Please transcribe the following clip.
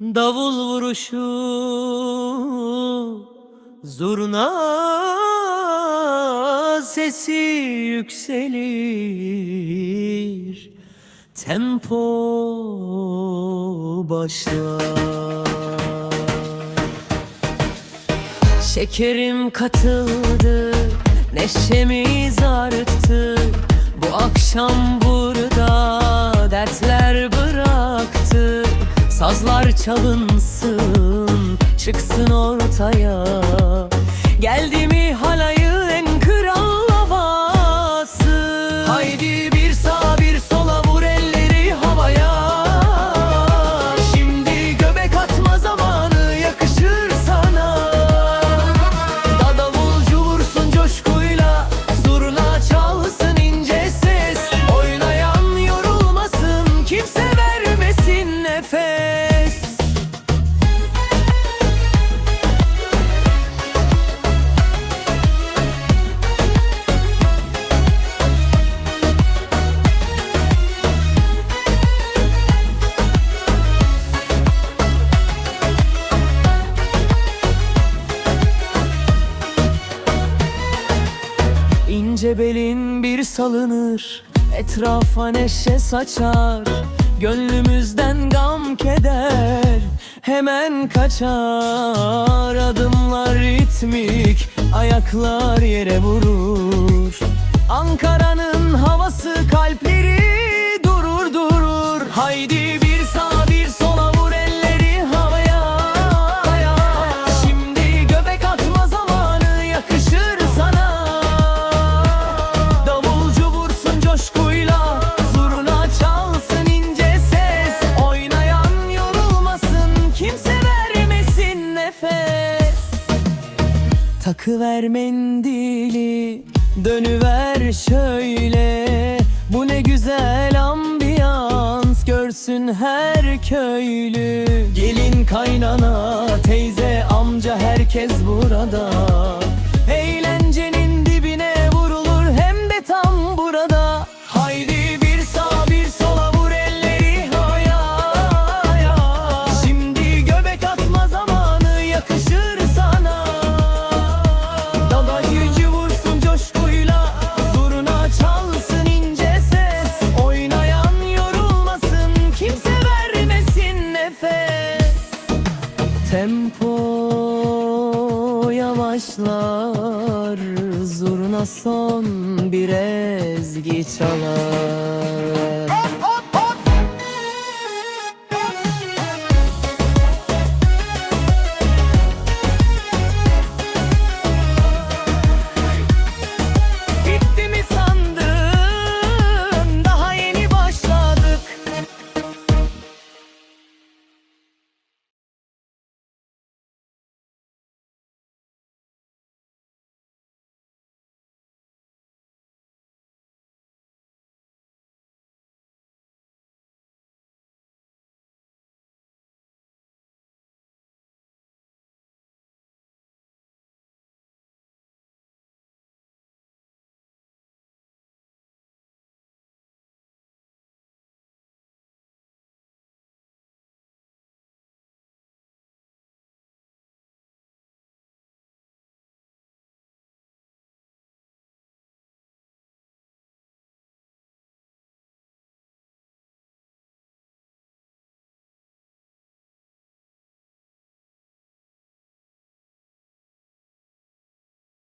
Davul vuruşu Zurna sesi yükselir. Tempo başlar. Şekerim katıldı Neşemiz arttı. Bu akşam Sazlar çalınsın Çıksın ortaya. Geldi mi halayı İnce belin bir salınır Etrafa neşe saçar. Gönlümüzden gam keder Hemen kaçar. Adımlar ritmik Ayaklar yere vurur. Ankara'nın havası kalpleri Takıver mendili Dönüver şöyle. Bu ne güzel ambiyans Görsün her köylü. Gelin kaynana Teyze amca herkes burada. Eğlencenin yavaşlar Zurna son bir ezgi çalar